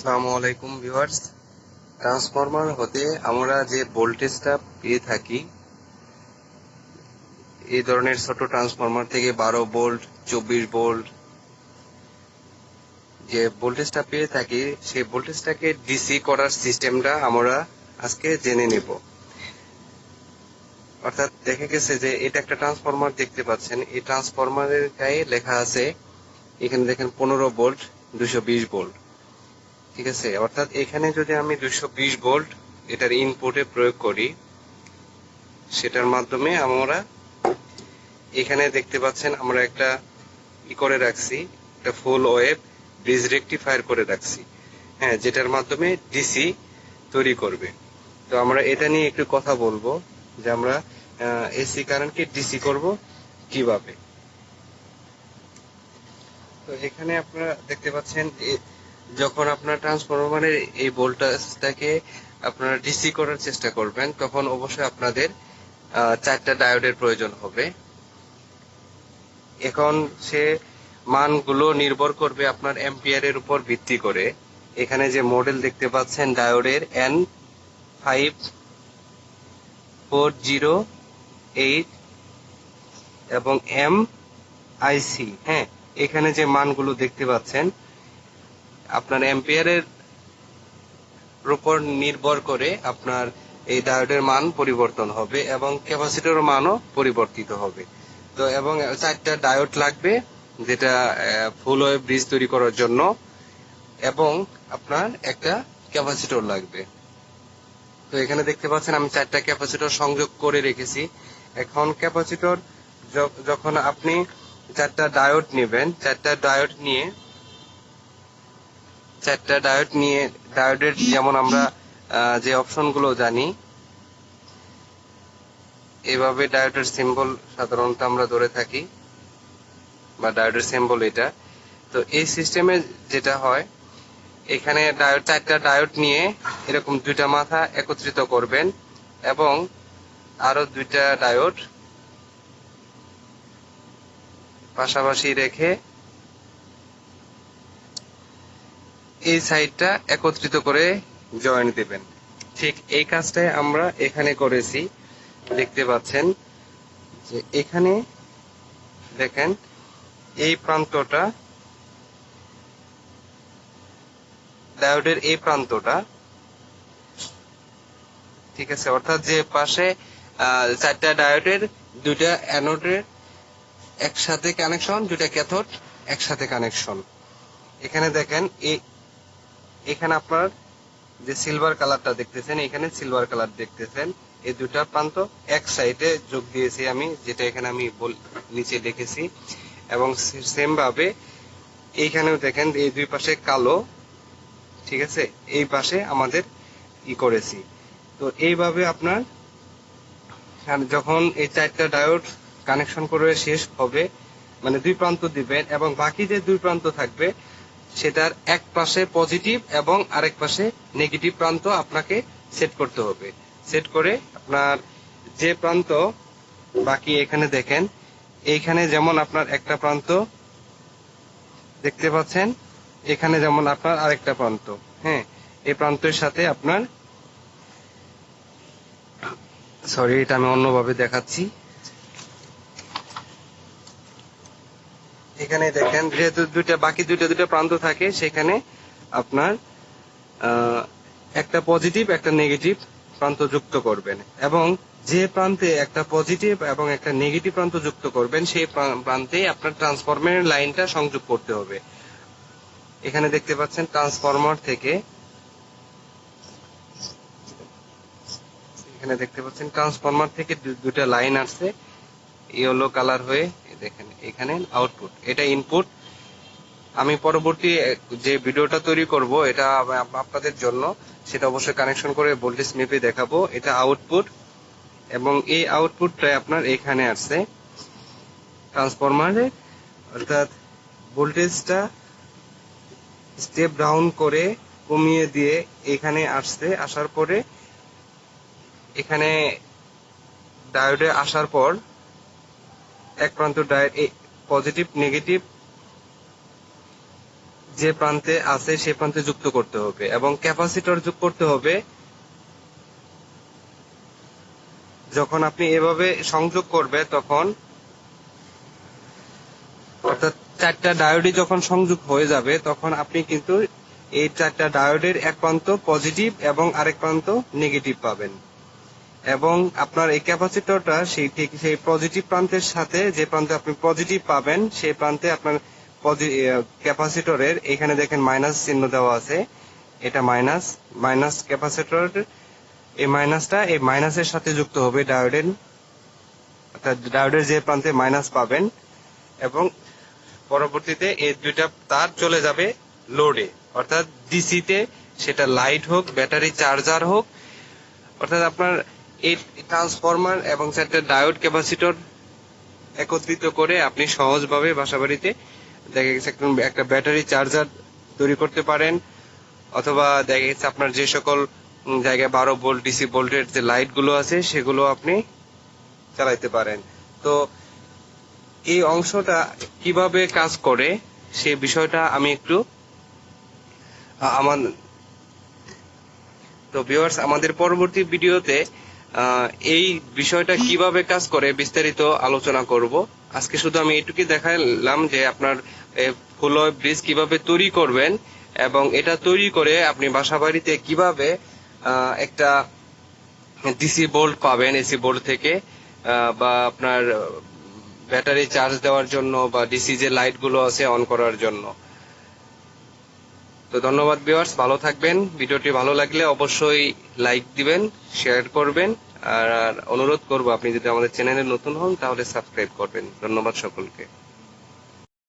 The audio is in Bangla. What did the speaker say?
আসসালামু আলাইকুম ভিউয়ার্স। ট্রান্সফরমার হতে আমরা যে ভোল্টেজটা পেয়ে থাকি, এই ধরনের ছোট ট্রান্সফরমার থেকে বারো ভোল্ট, চব্বিশ ভোল্ট, যে ভোল্টেজটা পেয়ে থাকি, সেই ভোল্টেজটাকে ডিসি করার সিস্টেমটা আমরা আজকে জেনে নেব। অর্থাৎ দেখা গেছে যে এটা একটা ট্রান্সফরমার দেখতে পাচ্ছেন। এই ট্রান্সফরমারের গায়ে লেখা আছে, এখানে দেখেন পনেরো ভোল্ট, দুশো বিশ ভোল্ট। ঠিক আছে? অর্থাৎ এখানে যদি আমি দুইশো বিশ ভোল্ট এটার ইনপুটে প্রয়োগ করি, সেটার মাধ্যমে আমরা এখানে দেখতে পাচ্ছেন আমরা একটা ই করে রাখছি, একটা ফুল ওয়েব ব্রিজ রেকটিফায়ার করে রাখছি। হ্যাঁ যেটার মাধ্যমে ডিসি তৈরি করবে। তো আমরা এটা নিয়ে একটু কথা বলব যে আমরা এসি কারেন্টকে ডিসি করব কীভাবে। তো এখানে আপনারা দেখতে পাচ্ছেন যখন আপনার ট্রান্সফরমারের এই ভোল্টেজটাকে আপনারা ডিসি করার চেষ্টা করবেন, তখন অবশ্যই আপনাদের চারটা ডায়োডের প্রয়োজন হবে। এখন সে মানগুলো নির্ভর করবে আপনার এম্পিয়ারের উপর ভিত্তি করে। এখানে যে মডেল দেখতে পাচ্ছেন ডায়োডের N five four zero eight এবং এম আইসি হ্যাঁ এখানে যে মানগুলো দেখতে পাচ্ছেন আপনার এম্পিয়ারের উপর নির্ভর করে আপনার এই ডায়োডের মান পরিবর্তন হবে এবং ক্যাপাসিটরের মানও পরিবর্তিত হবে। তো এবং চারটা ডায়োড লাগবে যেটা ফুল ওয়েভ ব্রিজ তৈরি করার জন্য এবং আপনার একটা ক্যাপাসিটর লাগবে। তো এখানে দেখতে পাচ্ছেন আমি চারটা ক্যাপাসিটর সংযোগ করে রেখেছি। এখন ক্যাপাসিটর যখন আপনি চারটা ডায়োড নেবেন, চারটা ডায়োড নিয়ে চারটা ডায়োড নিয়ে ডায়োডের যেমন আমরা যে অপশনগুলো জানি, এভাবে ডায়োডের সিম্বল সাধারণত আমরা ধরে থাকি, বা ডায়োডের সিম্বল এটা। তো এই সিস্টেমে যেটা হয়, এখানে ডায়োড চারটা ডায়োড নিয়ে এরকম দুইটা মাথা একত্রিত করবেন, এবং আরও দুইটা ডায়োড পাশাপাশি রেখে এই সাইডটা একত্রিত করে জয়েন দিবেন। ঠিক এই কাজটাই আমরা এখানে করেছি। দেখতে পাচ্ছেন যে এখানে দেখেন এই প্রান্তটা, ডায়োডের এই প্রান্তটা, ঠিক আছে, অর্থাৎ যে পাশে চারটা ডায়োডের, দুইটা অ্যানোডের একসাথে কানেকশন দুইটা ক্যাথোড একসাথে কানেকশন এখানে দেখেন এই এখানে আপনার যে সিলভার কালারটা দেখতেছেন, এখানে সিলভার কালার দেখতেছেন, এই দুটা প্রান্ত এক সাইডে যোগ দিয়েছি আমি, যেটা এখানে আমি নিচে লিখেছি এবং সেম ভাবে এইখানেও দেখেন এই দুই পাশে কালো, ঠিক আছে? এই পাশে আমাদের ই করেছি। তো এইভাবে আপনার যখন এই চারটা ডায়োড কানেকশন করে শেষ হবে মানে দুই প্রান্ত দিবেন এবং বাকি যে দুই প্রান্ত থাকবে সেটার এক পাশে পজিটিভ এবং আরেক পাশে নেগেটিভ প্রান্ত আপনাকে সেট করতে হবে। সেট করে আপনার যে প্রান্ত বাকি এখানে দেখেন, এইখানে যেমন আপনার একটা প্রান্ত, দেখতে পাচ্ছেন? এখানে যেমন আপনার আরেকটা প্রান্ত হ্যাঁ? এই প্রান্তের সাথে আপনার সরি এটা আমি অন্যভাবে দেখাচ্ছি। এখানে দেখেন, যেহেতু দুইটা, বাকি দুইটা দুইটা প্রান্ত থাকে, সেখানে আপনার একটা পজিটিভ একটা নেগেটিভ প্রান্ত যুক্ত করবেন। এবং যে প্রান্তে একটা পজিটিভ এবং একটা নেগেটিভ প্রান্ত যুক্ত করবেন, সেই প্রা- প্রান্তে আপনার ট্রান্সফরমারের লাইনটা সংযোগ করতে হবে। এখানে দেখতে পাচ্ছেন ট্রান্সফরমার থেকে এখানে দেখতে পাচ্ছেন ট্রান্সফরমার থেকে দুটা লাইন আসছে, ইয়েলো কালার হয়ে দেখেন, এখানে আউটপুট এটা ইনপুট আমি পরবর্তী যে ভিডিওটা তৈরি করব, এটা আপনাদের জন্য, সেটা অবশ্যই কানেকশন করে ভোল্টেজ মেপে দেখাবো। এটা আউটপুট এবং এই আউটপুটটা আপনার এখানে আসছে। ট্রান্সফরমারে অর্থাৎ ভোল্টেজটা স্টেপ ডাউন করে কমিয়ে দিয়ে এখানে আসছে। আসার পরে, এখানে ডায়োডে আসার পর এক প্রান্ত ডায়োড পজিটিভ, নেগেটিভ যে প্রান্তে আছে সে প্রান্তে যুক্ত করতে হবে এবং ক্যাপাসিটর যোগ করতে হবে যখন আপনি এভাবে সংযোগ করবে তখন অর্থাৎ চারটা ডায়োডই যখন সংযোগ হয়ে যাবে তখন আপনি কিন্তু এই চারটা ডায়োডের এক প্রান্ত পজিটিভ এবং আরেক প্রান্ত নেগেটিভ পাবেন। এবং আপনার এই ক্যাপাসিটরটা সেই ঠিক সেই পজিটিভ প্রান্তের সাথে যে প্রান্তে আপনি পজিটিভ পাবেন, সেই প্রান্তে আপনার ক্যাপাসিটরের এখানে দেখেন মাইনাস চিহ্ন দেওয়া আছে। এটা মাইনাস মাইনাস ক্যাপাসিটর, এই মাইনাসটা এই মাইনাসের সাথে যুক্ত হবে ডায়োডের অর্থাৎ ডায়োডের যে প্রান্তে মাইনাস পাবেন এবং পরবর্তীতে এই দুইটা তার চলে যাবে লোডে অর্থাৎ ডিসিতে সেটা লাইট হোক ব্যাটারি চার্জার হোক, অর্থাৎ আপনার এই ট্রান্সফরমার এবং চারটা ডায়োড ক্যাপাসিটর একত্রিত করে আপনি সহজভাবে বাসাবাড়িতে দেখা গেছে একটা- ব্যাটারি চার্জার তৈরি করতে পারেন, অথবা দেখা গেছে আপনার যে সকল জায়গায় বারো ভোল্ট ডিসি ভোল্টের যে লাইটগুলো আছে সেগুলো আপনি চালাইতে পারেন। তো এই অংশটা কীভাবে কাজ করে সে বিষয়টা আমি একটু আমার তো ভিউয়ার্স আমাদের পরবর্তী ভিডিওতে এই বিষয়টা কীভাবে কাজ করে বিস্তারিত আলোচনা করব। আজকে শুধু আমি এটুকুই দেখালাম যে আপনার ফুলয় ব্রিজ কীভাবে তৈরি করবেন এবং এটা তৈরি করে আপনি বাসা বাড়িতে কীভাবে একটা ডিসি বোল্ট পাবেন এসি বোর্ড থেকে বা আপনার ব্যাটারি চার্জ দেওয়ার জন্য বা ডিসি যে লাইটগুলো আছে অন করার জন্য। তো ধন্যবাদ ভিউয়ার্স ভালো থাকবেন। ভিডিওটি ভালো লাগলে অবশ্যই লাইক দিবেন শেয়ার করবেন। আর অনুরোধ করব, আপনি যদি আমাদের চ্যানেলে নতুন হন, তাহলে সাবস্ক্রাইব করবেন। ধন্যবাদ সকলকে।